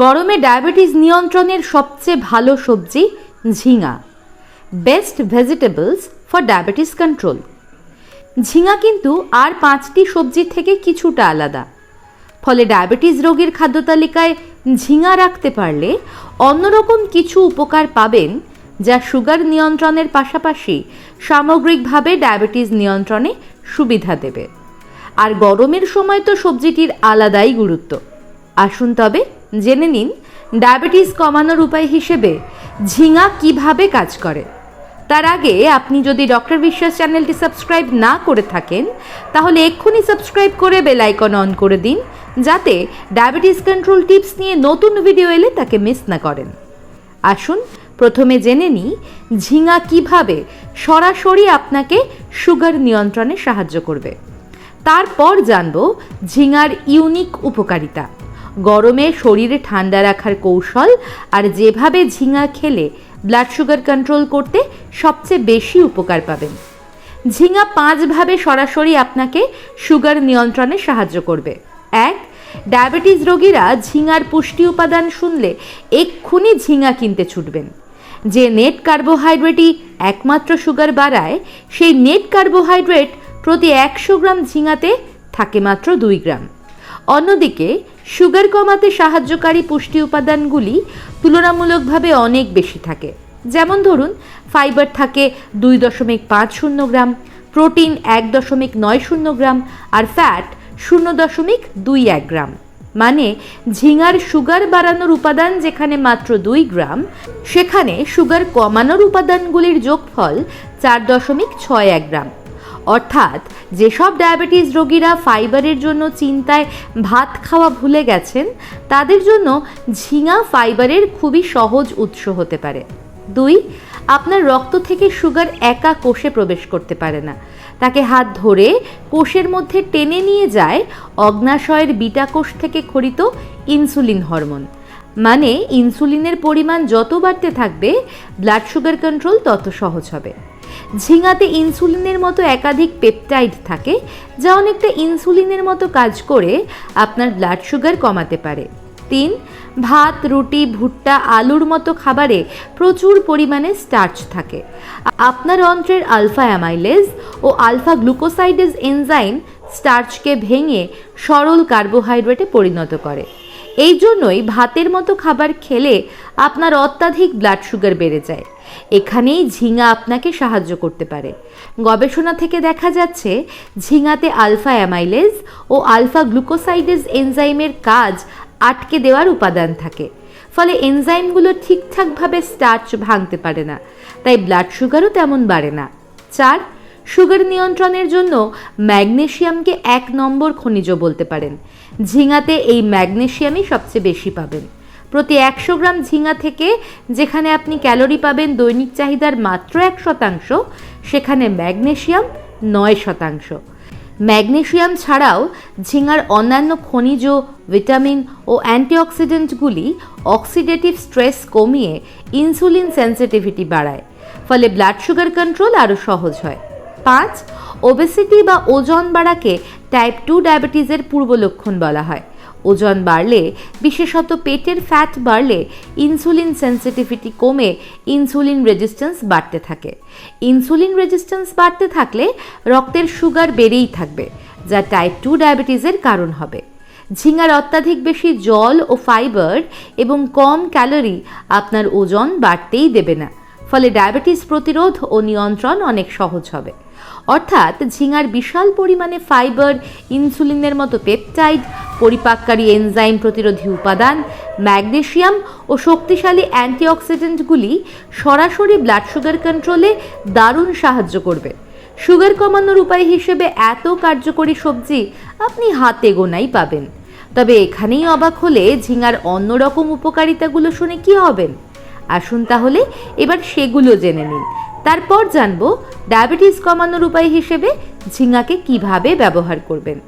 গরমে ডায়াবেটিস নিয়ন্ত্রণের সবচেয়ে ভালো সবজি ঝিঙা। Best vegetables for diabetes control ঝিঙা কিন্তু আর পাঁচটি সবজির থেকে কিছুটা আলাদা। ফলে ডায়াবেটিস রোগীর খাদ্য তালিকায় ঝিঙা রাখতে পারলে অন্যরকম কিছু উপকার পাবেন যা সুগার নিয়ন্ত্রণের পাশাপাশি সামগ্রিকভাবে ডায়াবেটিস নিয়ন্ত্রণে সুবিধা দেবে। আর গরমের সময় তো সবজিটির আলাদাই গুরুত্ব। আসুন তবে জেনে নিন, ডায়াবেটিস কমানোর উপায় হিসেবে ঝিঙা কীভাবে কাজ করে। তার আগে আপনি যদি ডক্টর বিশ্বাস চ্যানেলটি সাবস্ক্রাইব না করে থাকেন, তাহলে এক্ষুনি সাবস্ক্রাইব করে বেল আইকন অন করে দিন, যাতে ডায়াবেটিস কন্ট্রোল টিপস নিয়ে নতুন ভিডিও এলে তাকে মিস না করেন। আসুন, প্রথমে জেনে নিই ঝিঙা কীভাবে সরাসরি আপনাকে সুগার নিয়ন্ত্রণে সাহায্য করবে। তারপর জানব ঝিঙার ইউনিক উপকারিতা। গরমে শরীরে ঠান্ডা রাখার কৌশল আর যেভাবে ঝিঙা খেলে ব্লাড সুগার কন্ট্রোল করতে সবচেয়ে বেশি উপকার পাবেন। ঝিঙা পাঁচভাবে সরাসরি আপনাকে সুগার নিয়ন্ত্রণে সাহায্য করবে। এক ডায়াবেটিস রোগীরা ঝিঙার পুষ্টি উপাদান শুনলে এক্ষুনি ঝিঙা কিনতে ছুটবেন। যে নেট কার্বোহাইড্রেটই একমাত্র সুগার বাড়ায়, সেই নেট কার্বোহাইড্রেট প্রতি একশো গ্রাম ঝিঙাতে থাকে মাত্র দুই গ্রাম। অন্যদিকে সুগার কমাতে সাহায্যকারী পুষ্টি উপাদানগুলি তুলনামূলকভাবে অনেক বেশি থাকে। যেমন ধরুন, ফাইবার থাকে দুই দশমিক পাঁচ শূন্য গ্রাম, প্রোটিন এক দশমিক নয় শূন্য গ্রাম, আর ফ্যাট শূন্য দশমিক দুই এক গ্রাম। মানে ঝিঙার সুগার বাড়ানোর উপাদান যেখানে মাত্র দুই গ্রাম, সেখানে সুগার কমানোর উপাদানগুলির যোগফল চার দশমিক ছয় এক গ্রাম। অর্থাৎ যেসব ডায়াবেটিস রোগীরা ফাইবারের জন্য চিন্তায় ভাত খাওয়া ভুলে গেছেন, তাদের জন্য ঝিঙা ফাইবারের খুবই সহজ উৎস হতে পারে। দুই, আপনার রক্ত থেকে সুগার একা কোষে প্রবেশ করতে পারে না। তাকে হাত ধরে কোষের মধ্যে টেনে নিয়ে যায় অগ্নাশয়ের বিটা কোষ থেকে খরিত ইনসুলিন হরমোন। মানে ইনসুলিনের পরিমাণ যত বাড়তে থাকবে, ব্লাড সুগার কন্ট্রোল তত সহজ হবে। ঝিঙাতে ইনসুলিনের মতো একাধিক পেপটাইড থাকে, যা অনেকটা ইনসুলিনের মতো কাজ করে আপনার ব্লাড সুগার কমাতে পারে। তিন, ভাত, রুটি, ভুট্টা, আলুর মতো খাবারে প্রচুর পরিমাণে স্টার্চ থাকে। আপনার অন্ত্রের আলফা অ্যামাইলেজ ও আলফা গ্লুকোসাইডেজ এনজাইম স্টার্চকে ভেঙে সরল কার্বোহাইড্রেটে পরিণত করে। এই জন্যই ভাতের মতো খাবার খেলে আপনার অত্যাধিক ব্লাড সুগার বেড়ে যায়। এখানেই ঝিঙা আপনাকে সাহায্য করতে পারে। গবেষণা থেকে দেখা যাচ্ছে, ঝিঙাতে আলফা অ্যামাইলেজ ও আলফা গ্লুকোসাইডেজ এনজাইমের কাজ আটকে দেওয়ার উপাদান থাকে। ফলে এনজাইমগুলো ঠিকঠাকভাবে স্টার্চ ভাঙতে পারে না। তাই ব্লাড সুগারও তেমন বাড়ে না। চার সুগার নিয়ন্ত্রণের জন্য ম্যাগনেশিয়ামকে এক নম্বর খনিজ বলতে পারেন। ঝিঙাতে এই ম্যাগনেশিয়ামই সবচেয়ে বেশি পাবেন। প্রতি একশো গ্রাম ঝিঙা থেকে যেখানে আপনি ক্যালোরি পাবেন দৈনিক চাহিদার মাত্র এক শতাংশ, সেখানে ম্যাগনেশিয়াম নয় শতাংশ। ম্যাগনেশিয়াম ছাড়াও ঝিঙার অন্যান্য খনিজ ভিটামিন ও অ্যান্টিঅক্সিডেন্টগুলি অক্সিডেটিভ স্ট্রেস কমিয়ে ইনসুলিন সেন্সিটিভিটি বাড়ায়, ফলে ব্লাড সুগার কন্ট্রোল আরও সহজ হয়। পাঁচ, ওবেসিটি বা ওজন বাড়াকে টাইপ টু ডায়াবেটিসের পূর্ব লক্ষণ বলা হয়। ওজন বাড়লে, বিশেষত পেটের ফ্যাট বাড়লে ইনসুলিন সেন্সিটিভিটি কমে ইনসুলিন রেজিস্ট্যান্স বাড়তে থাকে। ইনসুলিন রেজিস্ট্যান্স বাড়তে থাকলে রক্তের সুগার বেড়েই থাকবে, যা টাইপ টু ডায়াবেটিসের কারণ হবে। ঝিঙার অত্যাধিক বেশি জল ও ফাইবার এবং কম ক্যালোরি আপনার ওজন বাড়তেই দেবে না। ফলে ডায়াবেটিস প্রতিরোধ ও নিয়ন্ত্রণ অনেক সহজ হবে। অর্থাৎ ঝিঙার বিশাল পরিমাণে ফাইবার, ইনসুলিনের মতো পেপটাইড, পরিপাককারী এনজাইম প্রতিরোধী উপাদান, ম্যাগনেশিয়াম ও শক্তিশালী অ্যান্টিঅক্সিডেন্টগুলি সরাসরি ব্লাড সুগার কন্ট্রোলে দারুণ সাহায্য করবে। সুগার কমানোর উপায় হিসেবে এত কার্যকরী সবজি আপনি হাতে গোনাই পাবেন। তবে এখানেই অবাক হলে ঝিঙার অন্যরকম উপকারিতাগুলো শুনে কি হবেন আসুন তাহলে, এবার সেগুলো জেনে নিন। তারপর জানব ডায়াবেটিস কমানোর উপায় হিসেবে ঝিঙাকে কীভাবে ব্যবহার করবেন।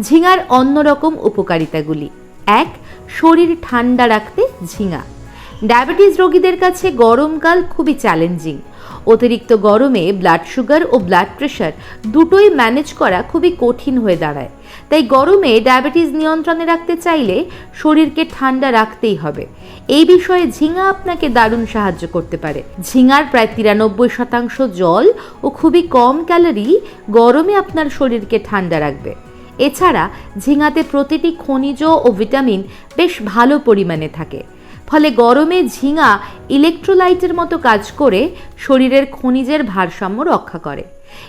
ঝিঙার অন্যরকম উপকারিতাগুলি। এক, শরীর ঠান্ডা রাখতে ঝিঙা। ডায়াবেটিস রোগীদের কাছে গরমকাল খুবই চ্যালেঞ্জিং অতিরিক্ত গরমে ব্লাড সুগার ও ব্লাড প্রেশার দুটোই ম্যানেজ করা খুবই কঠিন হয়ে দাঁড়ায়। তাই গরমে ডায়াবেটিস নিয়ন্ত্রণে রাখতে চাইলে শরীরকে ঠান্ডা রাখতেই হবে। এই বিষয়ে ঝিঙা আপনাকে দারুণ সাহায্য করতে পারে। ঝিঙার প্রায় তিরানব্বই শতাংশ জল ও খুবই কম ক্যালোরি গরমে আপনার শরীরকে ঠান্ডা রাখবে। এছাড়া ঝিঙাতে প্রতিটি খনিজ ও ভিটামিন বেশ ভালো পরিমাণে থাকে। ফলে গরমে ঝিঙা ইলেকট্রোলাইটের মতো কাজ করে শরীরের খনিজের ভারসাম্য রক্ষা করে।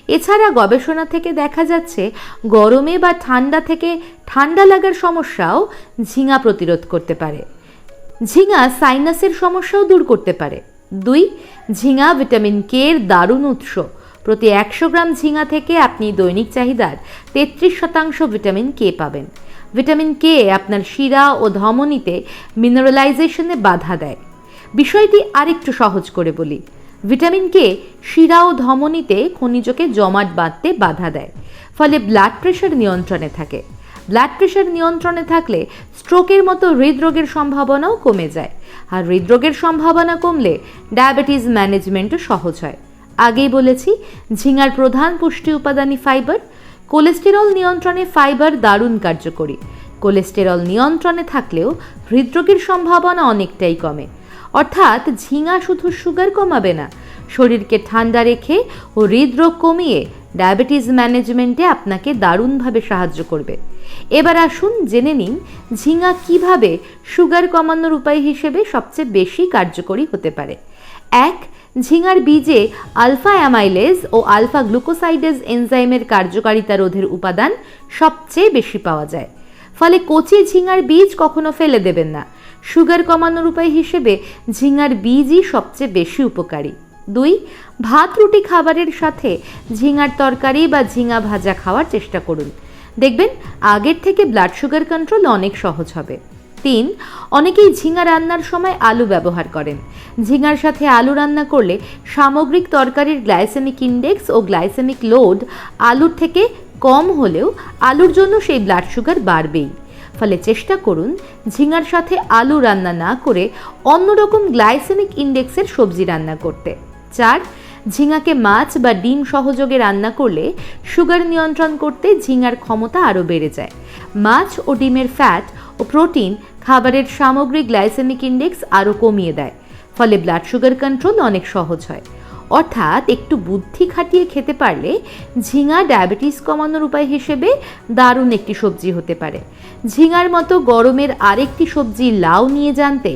এছাড়া গবেষণা থেকে দেখা যাচ্ছে, গরমে বা ঠান্ডা থেকে ঠান্ডা লাগার সমস্যাও ঝিঙা প্রতিরোধ করতে পারে। ঝিঙা সাইনাসের সমস্যাও দূর করতে পারে। দুই, ঝিঙা ভিটামিন কে এর দারুণ উৎস। প্রতি একশো গ্রাম ঝিঙা থেকে আপনি দৈনিক চাহিদার তেত্রিশ শতাংশ ভিটামিন কে পাবেন। ভিটামিন কে আপনার শিরা ও ধমনীতে মিনারেলাইজেশনে বাধা দেয়। বিষয়টি আরেকটু সহজ করে বলি। ভিটামিন কে শিরা ও ধমনীতে খনিজকে জমাট বাঁধতে বাধা দেয়, ফলে ব্লাড প্রেশার নিয়ন্ত্রণে থাকে। ব্লাড প্রেশার নিয়ন্ত্রণে থাকলে স্ট্রোকের মতো হৃদরোগের সম্ভাবনাও কমে যায়। আর হৃদরোগের সম্ভাবনা কমলে ডায়াবেটিস ম্যানেজমেন্টও সহজ হয়। আগেই বলেছি, ঝিঙার প্রধান পুষ্টি উপাদানই ফাইবার কোলেস্টেরল নিয়ন্ত্রণে ফাইবার দারুণ কার্যকরী। কোলেস্টেরল নিয়ন্ত্রণে থাকলেও হৃদরোগের সম্ভাবনা অনেকটাই কমে। অর্থাৎ ঝিঙা শুধু সুগার কমাবে না, শরীরকে ঠান্ডা রেখে ও হৃদরোগ কমিয়ে ডায়াবেটিস ম্যানেজমেন্টে আপনাকে দারুণভাবে সাহায্য করবে। এবার আসুন জেনে নিন ঝিঙা কীভাবে সুগার কমানোর উপায় হিসেবে সবচেয়ে বেশি কার্যকরী হতে পারে। এক ঝিঙার বীজে আলফা অ্যামাইলেজ ও আলফা গ্লুকোসাইডেজ এনজাইমের কার্যকারিতা রোধের উপাদান সবচেয়ে বেশি পাওয়া যায়। ফলে কচি ঝিঙার বীজ কখনো ফেলে দেবেন না। সুগার কমানোর উপায় হিসেবে ঝিঙার বীজই সবচেয়ে বেশি উপকারী। দুই, ভাত রুটি খাবারের সাথে ঝিঙার তরকারি বা ঝিঙা ভাজা খাওয়ার চেষ্টা করুন। দেখবেন আগের থেকে ব্লাড সুগার কন্ট্রোল অনেক সহজ হবে। তিন অনেকেই ঝিঙা রান্নার সময় আলু ব্যবহার করেন। ঝিঙার সাথে আলু রান্না করলে সামগ্রিক তরকারির গ্লাইসেমিক ইন্ডেক্স ও গ্লাইসেমিক লোড আলুর থেকে কম হলেও আলুর জন্য সেই ব্লাড সুগার বাড়বেই। ফলে চেষ্টা করুন ঝিঙার সাথে আলু রান্না না করে অন্যরকম গ্লাইসেমিক ইন্ডেক্সের সবজি রান্না করতে। চার, ঝিঙাকে মাছ বা ডিম সহযোগে রান্না করলে সুগার নিয়ন্ত্রণ করতে ঝিঙার ক্ষমতা আরও বেড়ে যায়। মাছ ও ডিমের ফ্যাট ও প্রোটিন খাবারের সামগ্রিক গ্লাইসেমিক ইন্ডেক্স আরও কমিয়ে দেয়, ফলে ব্লাড সুগার কন্ট্রোল অনেক সহজ হয়। অর্থাৎ একটু বুদ্ধি খাটিয়ে খেতে পারলে ঝিঙা ডায়াবেটিস কমানোর উপায় হিসেবে দারুণ একটি সবজি হতে পারে। ঝিঙার মতো গরমের আরেকটি সবজি লাউ নিয়ে জানতে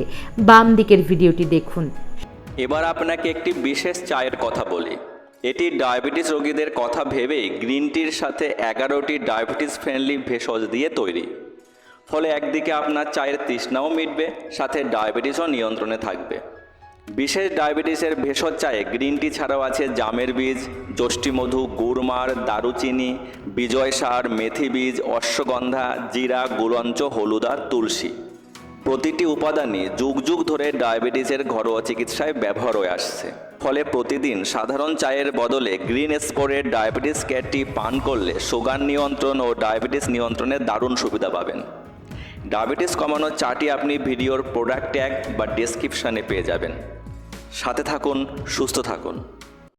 বাম দিকের ভিডিওটি দেখুন। এবার আপনাকে একটি বিশেষ চায়ের কথা বলি। এটি ডায়াবেটিস রোগীদের কথা ভেবে গ্রিন টির সাথে এগারোটি ডায়াবেটিস ফ্রেন্ডলি ভেষজ দিয়ে তৈরি। ফলে একদিকে আপনার চায়ের তৃষ্ণাও মিটবে, সাথে ডায়াবেটিসও নিয়ন্ত্রণে থাকবে। বিশেষ ডায়াবেটিসের ভেষজ চায়ে গ্রিন টি ছাড়াও আছে জামের বীজ যষ্টিমধু গুড়মার দারুচিনি, বিজয় সার, মেথি বীজ, অশ্বগন্ধা, জিরা গুলঞ্চ হলুদ আর তুলসী। প্রতিটি উপাদানই যুগ যুগ ধরে ডায়াবেটিসের ঘরোয়া চিকিৎসায় ব্যবহার হয়ে আসছে। ফলে প্রতিদিন সাধারণ চায়ের বদলে গ্রিন স্কোরের ডায়াবেটিস কেয়ারটি পান করলে সুগার নিয়ন্ত্রণ ও ডায়াবেটিস নিয়ন্ত্রণে দারুণ সুবিধা পাবেন। ডায়াবেটিস কমানোর চাটি আপনি ভিডিওর প্রোডাক্ট ট্যাগ বা ডেসক্রিপশানে পেয়ে যাবেন। সাথে থাকুন, সুস্থ থাকুন।